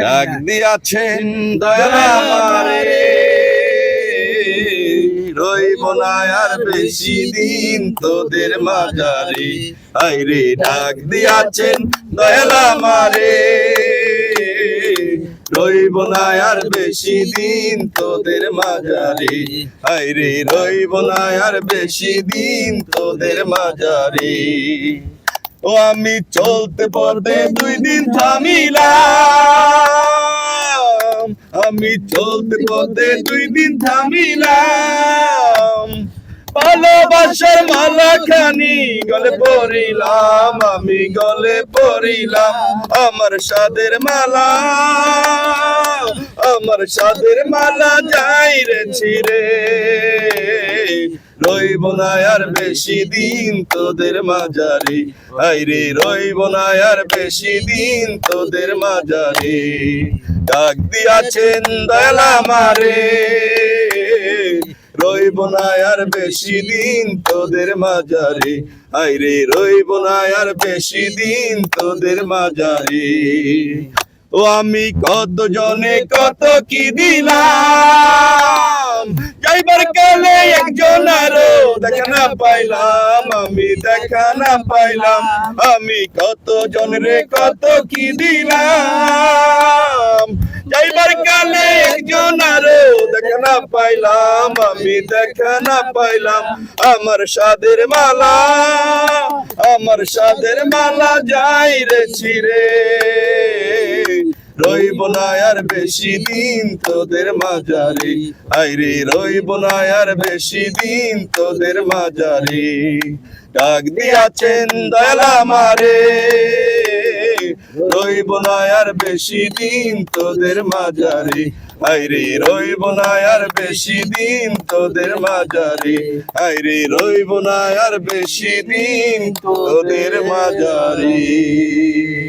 ডাক দিয়াছেন রইব না আর বেশি দিন তোদের মাঝারে। আইরে ডাক দিয়াছেন দয়াল আমারে রইব না আর বেশি দিন তোদের মাঝারে। আইরে রইব না আর বেশি দিন তোদের মাঝারে। ও আমি চলতে পথে দুই দিন থামিলাম আমি চলতে পথে দুই দিন থামিলাম। ভালোবাসার মালা খানি গলে পড়িলাম, আমি গলে পড়িলাম আমার সাদের মালা। আমার সাদের মালা যাই রে ছিড়ে। রইব না আর বেশি দিন তোদের মাঝারে। আইরে, রইব না আর বেশি দিন তোদের মাঝারে। ডাক দিয়াছেন দয়াল আমারে। রইব না আর বেশি দিন তোদের মাঝারে। আইরে, রইব না আর বেশি দিন তোদের মাঝারে। ও আমি কত জনে কত কি দিলাম যাইবার কালে একজন আরও দেখা না পাইলাম, আমি দেখা না পাইলাম, আমি কত জনরে কত কি দিলাম? যাইবার কালে একজন আরও দেখা না পাইলাম, আমি দেখা না পাইলাম, আমার সাদের মালা, আমার সাদের মালা যাই রে ছিড়ে। রইব না আর বেশি দিন তোদের মাঝারে। আইরে, রইব না বেশি দিন তোদের মাঝারে। ডাক দিয়াছেন দয়াল আমারে। রইব না বেশি দিন তোদের মাঝারে। আইরে, রইব না বেশি দিন তোদের মাঝারে। আইরে, রইব না আর বেশি দিন তোদের মাঝারে।